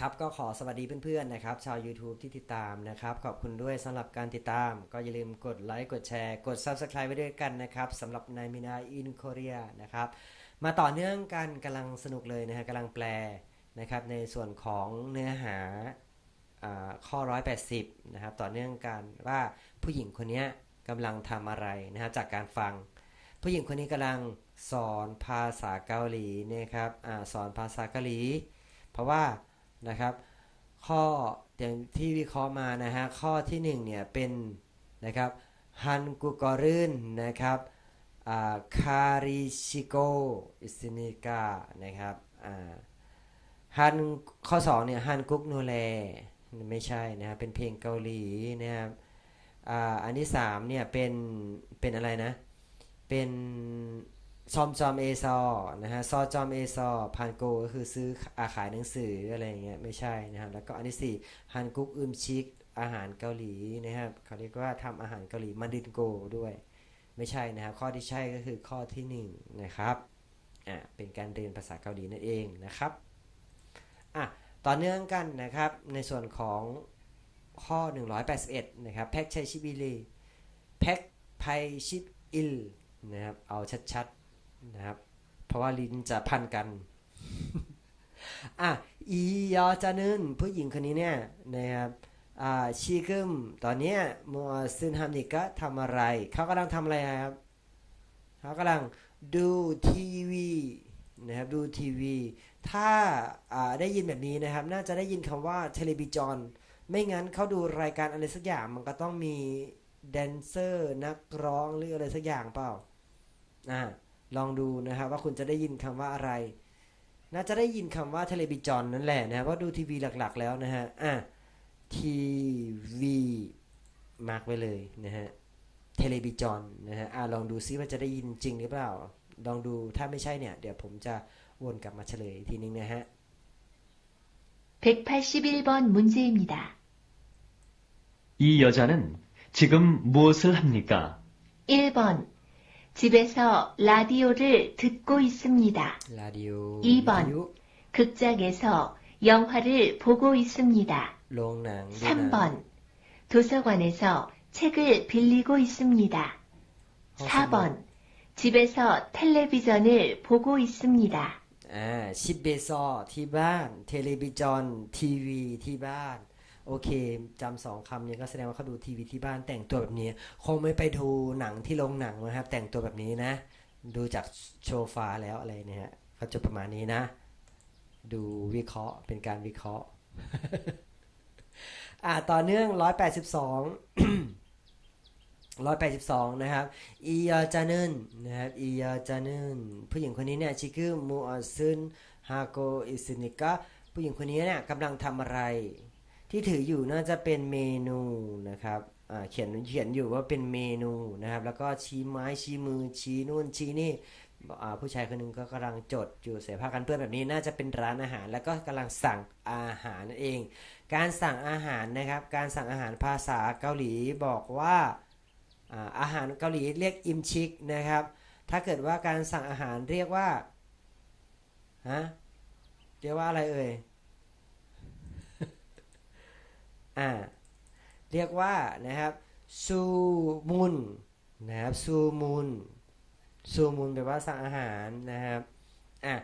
ครับก็ขอสวัสดีเพื่อนๆนะครับชาว YouTube ที่ติดตามนะครับ ขอบคุณด้วยสำหรับการติดตาม ก็อย่าลืมกดไลค์กดแชร์ กด Subscribe ไว้ด้วยกันนะครับสำหรับนายมินาอินโคเรียนะครับมาต่อเนื่องกันกำลังสนุกเลยนะฮะกำลังแปลนะครับในส่วนของเนื้อหาอข้อ 180นะครับต่อเนื่องกันว่าผู้หญิงคนนี้กำลังทำอะไรนะครับจากการฟัง ผู้หญิงคนนี้กำลังสอนภาษาเกาหลีนะครับอสอนภาษาเกาหลี เพราะว่า นะครับ ข้ออย่างที่วิเคราะห์มานะฮะข้อที่หนึ่งเนี่ยเป็นนะครับฮันกุกอรึนนะครับคาริชิโกอิสนิกานะครับฮันข้อสองเนี่ยฮันกุกโนแลไม่ใช่นะครับเป็นเพลงเกาหลีนะครับอ,อันที่สามเนี่ยเป็นเป็นอะไรนะเป็น ซอมจอมเอซอนะฮะซอจอมเอซอพันโกก็คือซื้ออาขายหนังสืออะไรอย่างเงี้ยไม่ใช่นะครับแล้วก็อันที่สี่ฮันกุกอึมชิกอาหารเกาหลีนะครับเขาเรียกว่าทำอาหารเกาหลีมันดินโกด้วย ไม่ใช่นะครับ ข้อที่ใช่ก็คือข้อที่หนึ่งนะครับอะเป็นการเรียนภาษาเกาหลีนั่นเองนะครับอะต่อเนื่องกันนะครับในส่วนของข้อ 181 นะครับแพ็กชัยชิบิลีแพ็กไพชิบอิลนะครับเอาชัด นะครับ เพราะว่าลิ้นจะพันกันอะอียอจานึนผู้หญิงคนนี้เนี่ยนะครับอ่าชีกึมตอนเนี้ยมัวซึนฮัมนิกะทำอะไร เขากำลังทำอะไรครับ เขากำลังดูทีวีนะครับดูทีวี ถ้าอ่าได้ยินแบบนี้นะครับ น่าจะได้ยินคำว่าเทเลบิจอนไม่งั้นเขาดูรายการอะไรสักอย่างมันก็ต้องมีแดนเซอร์นักร้องหรืออะไรสักอย่างเปล่าอ่า ลองดูนะครับว่าคุณจะได้ยินคำว่าอะไร น่าจะได้ยินคำว่าเทเลบิจอนนั่นแหละนะครับเพราะดูทีวีหลักๆแล้วนะฮะ อ่ะทีวีมาร์กไว้เลยนะฮะ เทเลบิจอนนะฮะ อ่ะลองดูซิว่าจะได้ยินจริงหรือเปล่า ลองดูถ้าไม่ใช่เนี่ย เดี๋ยวผมจะวนกลับมาเฉลยอีกทีนึงนะฮะ 181번 문제입니다. 이 여자는 지금 무엇을 합니까? 1번. 집에서 라디오를 듣고 있습니다. 라디오. 2번. 극장에서 영화를 보고 있습니다. 3번. 도서관에서 책을 빌리고 있습니다. 어, 4번. 집에서 텔레비전을 보고 있습니다. 아, 집에서 티반 텔레비전 TV 티반 โอเคจำสองคำนี้ก็แสดงว่าเขาดูทีวีที่บ้านแต่งตัวแบบนี้ คงไม่ไปดูหนังที่โรงหนังนะครับ แต่งตัวแบบนี้นะ ดูจากโชฟาแล้วอะไรเนี่ยก็จะประมาณนี้นะ ดูวิเคราะห์เป็นการวิเคราะห์ อ่าต่อเนื่อง182 182นะครับอียาจานึนนะครับอียาจานึนผู้หญิงคนนี้เนี่ยชื่อคือมูอซึนฮาโกอิซึนิกะผู้หญิงคนนี้เนี่ยกำลังทำอะไร ที่ถืออยู่น่าจะเป็นเมนูนะครับเขียนเขียนอยู่ว่าเป็นเมนูนะครับ แล้วก็ชี้ไม้ชี้มือชี้นู่นชี้นี่ผู้ชายคนหนึงก็กำลังจดอยู่เสียผ้ากันเปื้อนแบบนี้น่าจะเป็นร้านอาหาร แล้วก็กำลังสั่งอาหารนั่นเอง การสั่งอาหารนะครับ การสั่งอาหารภาษาเกาหลีบอกว่าอ่าอาหารเกาหลีเรียกอิมชิกนะครับ ถ้าเกิดว่าการสั่งอาหารเรียกว่าฮะเรียกว่าอะไรเอ่ย อ่าเรียกว่านะครับซูมุนนะครับซูมุนซูมุนแปลว่าสั่งอาหารนะครับอ่ะ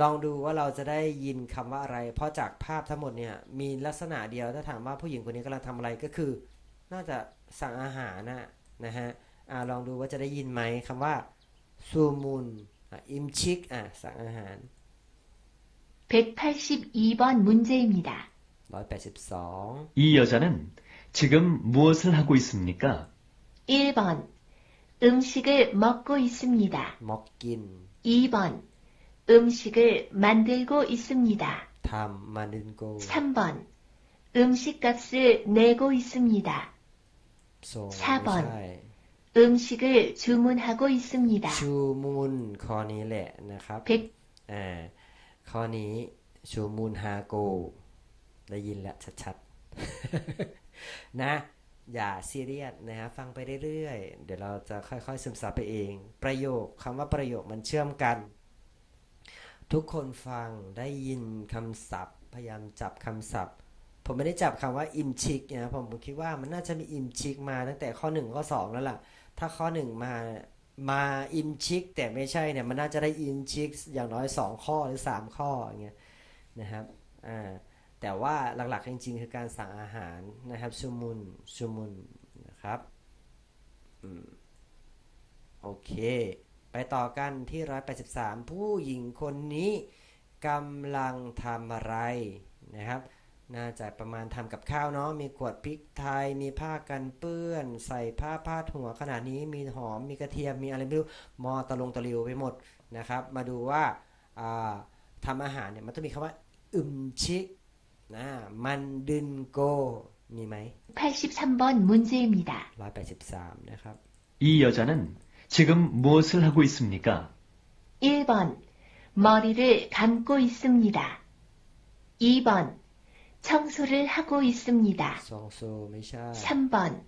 ลองดูว่าเราจะได้ยินคำว่าอะไร เพราะจากภาพทั้งหมดเนี่ยมีลักษณะเดียวถ้าถามว่าผู้หญิงคนนี้กำลังทำอะไรก็คือ น่าจะสั่งอาหารนะนะฮะอ่าลองดูว่าจะได้ยินไหมคำว่าซูมุนอ่ะอิมชิกอ่ะสั่งอาหาร 182번 문제입니다. 이 여자는 지금 무엇을 하고 있습니까? 1번. 음식을 먹고 있습니다. 먹긴. 2번. 음식을 만들고 있습니다. 담 만들고. 3번. 음식값을 내고 있습니다. 4번. 음식을 주문하고 있습니다. 주문 거니래. 100. 에, 거니 주문하고. ได้ยินแล้วชัดๆ นะ อย่าซีเรียสนะฮะฟังไปเรื่อยๆ เดี๋ยวเราจะค่อยๆ ซึมซับไปเอง ประโยคคำว่าประโยคมันเชื่อมกัน ทุกคนฟังได้ยินคำศัพท์ พยายามจับคำศัพท์ ผมไม่ได้จับคำว่าอิมชิกนะผมคิดว่ามันน่าจะมีอิมชิกมาตั้งแต่ข้อหนึ่งข้อสองแล้วล่ะ ถ้าข้อหนึ่งมามาอิมชิกแต่ไม่ใช่เนี่ยมันน่าจะได้อิมชิกอย่างน้อยสองข้อหรือสามข้ออย่างเงี้ยนะครับอ่า แต่ว่าหลักๆจริงๆ คือการสั่งอาหารนะครับชูมุนชูมุนนะครับอืมโอเค ไปต่อกันที่ 183 ผู้หญิงคนนี้กำลังทำอะไรนะครับ น่าจะประมาณทำกับข้าวเนาะมีขวดพริกไทยมีผ้ากันเปื้อน ใส่ผ้าพาดหัวขนาดนี้มีหอมมีกระเทียมมีอะไรไม่รู้มอตะลงตะลิวไปหมดนะครับ มาดูว่าทำอาหารเนี่ยมันต้องมีคำว่าอึมชิ กนะมันดึนโก มีไหม 83번 문제입니다. 183 นะครับ 이 여자는 지금 무엇을 하고 있습니까? 1번 머리를 감고 있습니다. 2번 청소를 하고 있습니다. ซองโซไม่ใช่ 3번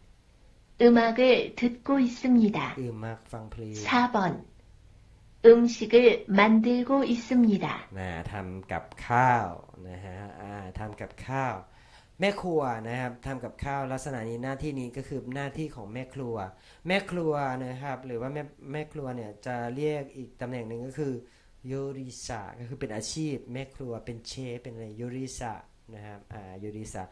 음악을 듣고 있습니다. อืมมากฟังเพลง 4번 음식을 만들고 있습니다. นะทำกับข้าวนะฮะอ่า ทำกับข้าว แม่ครัวนะครับทำกับข้าวลักษณะนี้หน้าที่นี้ก็คือหน้าที่ของแม่ครัว แม่ครัวนะครับ หรือว่าแม่แม่ครัวเนี่ยจะเรียกอีกตำแหน่งหนึ่งก็คือโยริสะก็คือเป็นอาชีพ แม่ครัวเป็นเชฟเป็นอะไรโยริสะนะครับอ่าโยริสะ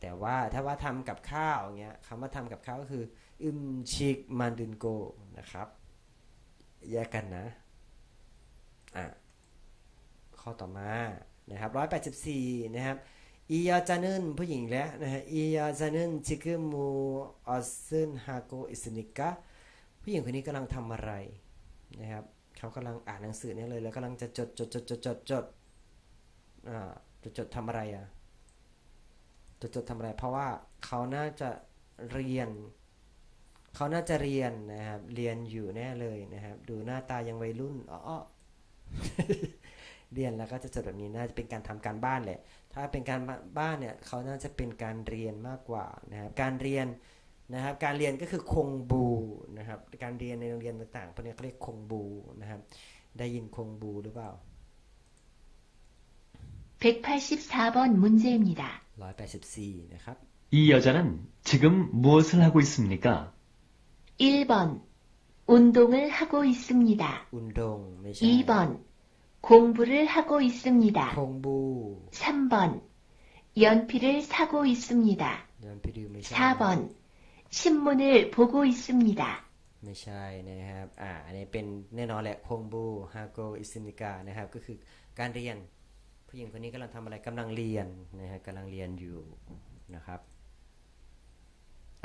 แต่ว่าถ้าว่าทำกับข้าวอย่างเงี้ยคำว่าทำกับข้าวก็คืออึมชิกมันดุนโกนะครับแยกกันนะอะข้อต่อมา นะครับ184นะครับอียาจานึนผู้หญิงแล้วนะฮะอียาจานึนจิกมูออซึนฮาโกอิสนิกะผู้หญิงคนนี้กำลังทำอะไรนะครับเขากำลังอ่านหนังสือเนี่ยเลยแล้วกำลังจะจดจดจดจดจดจดอ่าจดจดทำอะไรอะจดจดทำอะไร เพราะว่าเขาน่าจะเรียนเขาน่าจะเรียนนะครับ เรียนอยู่แน่เลยนะครับ ดูหน้าตายังวัยรุ่น อ้อ เรียนแล้วก็จะจดแบบนี้น่าจะเป็นการทำการบ้านแหละ ถ้าเป็นการบ้านเนี่ยเขาน่าจะเป็นการเรียนมากกว่านะครับการเรียนนะครับ การเรียนก็คือคงบูนะครับ การเรียนในโรงเรียนต่างๆพวกนี้เขาเรียกคงบูนะครับ ได้ยินคงบูหรือเปล่า 184번 문제입니다. 184 นะครับ 이 여자는 지금 무엇을 하고 있습니까? 1번 운동을 하고 있습니다. อุนดงไม่ใช่ 2번 공부를 하고 있습니다. คงบู 3번 연필을 사고 있습니다. ยันพิริวไม่ใช่ 4번 신문을 보고 있습니다. ไม่ใช่นะครับ อ่า อันนี้เป็นแน่นอนแหละคงบูฮาโกอิสนิกานะครับ ก็คือการเรียน ผู้หญิงคนนี้กำลังทำอะไรกำลังเรียนนะฮะกำลังเรียนอยู่นะครับ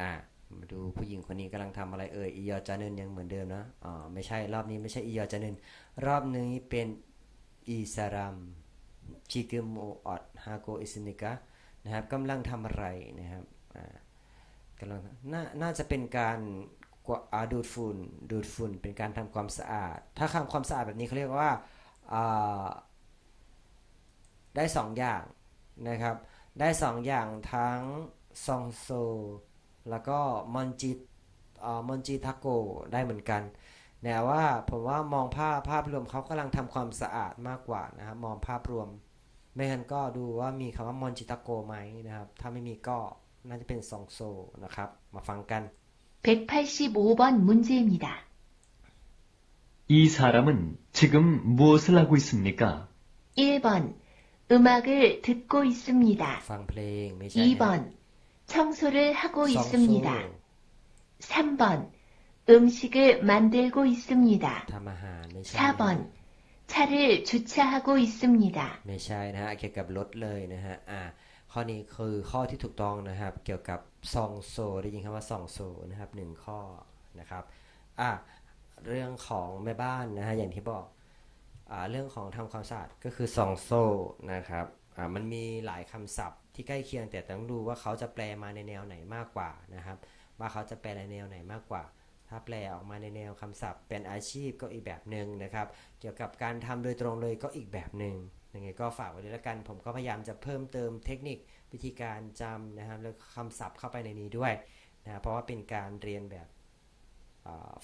อ่า มาดูผู้หญิงคนนี้กำลังทำอะไรเอ่ยอียอจานึนยังเหมือนเดิมนะ อ๋อ ไม่ใช่ รอบนี้ไม่ใช่อียอจานึน รอบนี้เป็น อีสารัมชิกโมออดฮาโกอิสนิกานะครับกำลังทำอะไรนะครับกำลังน่าน่าจะเป็นการกวาดูดฝุ่นดูดฝุ่นเป็นการทำความสะอาด ถ้าทำความสะอาดแบบนี้เขาเรียกว่าาได้สองอย่างนะครับ ได้สองอย่างทั้งซองโซ แล้วก็มอนจิอ่ามอนจิทาโกได้เหมือนกัน แต่ว่าผมว่ามองภาพภาพรวมเขากำลังทำความสะอาดมากกว่านะครับมองภาพรวม ไม่งั้นก็ดูว่ามีคำว่ามอนจิตาโกไหมนะครับ ถ้าไม่มีก็น่าจะเป็นซองโซนะครับ มาฟังกัน 185번 문제입니다. 이 사람은 지금 무엇을 하고 있습니까? 1번 음악을 듣고 있습니다. ฟังเพลงไม่ใช่นะ 2번 청소를 하고 ซองโซ 있습니다. 3번 음식을 만들고 있습니다. ทำอาหารไม่ใช่ 4번 차를 주차하고 있습니다. ไม่ใช่นะฮะเกี่ยวกับรถเลยนะฮะอ่าข้อนี้คือข้อที่ถูกต้องนะครับ เกี่ยวกับซองโซได้ยินคำว่าซองโซนะครับหนึ่งข้อนะครับอ่าเรื่องของแม่บ้านนะฮะอย่างที่บอกอ่าเรื่องของทำความสะอาดก็คือซองโซนะครับอ่ามันมีหลายคำศัพท์ที่ใกล้เคียงแต่ต้องดูว่าเขาจะแปลมาในแนวไหนมากกว่านะครับ ว่าเขาจะแปลในแนวไหนมากกว่า ถ้าแปลออกมาในแนวคำศัพท์ เป็นอาชีพก็อีกแบบหนึ่งนะครับ เกี่ยวกับการทำโดยตรงเลยก็อีกแบบหนึ่งยังไงก็ฝากไว้ด้วยแล้วกัน ผมก็พยายามจะเพิ่มเติมเทคนิควิธีการจำนะครับแล้วคำศัพท์เข้าไปในนี้ด้วยนะเพราะว่าเป็นการเรียนแบบ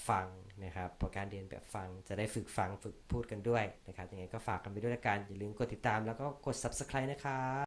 ฟังนะครับโปรการเรียนแบบฟังจะได้ฝึกฟังฝึกพูดกันด้วยนะครับยังไงก็ฝากกันไปด้วยละกันอย่าลืมกดติดตามแล้วก็กด subscribe นะครับ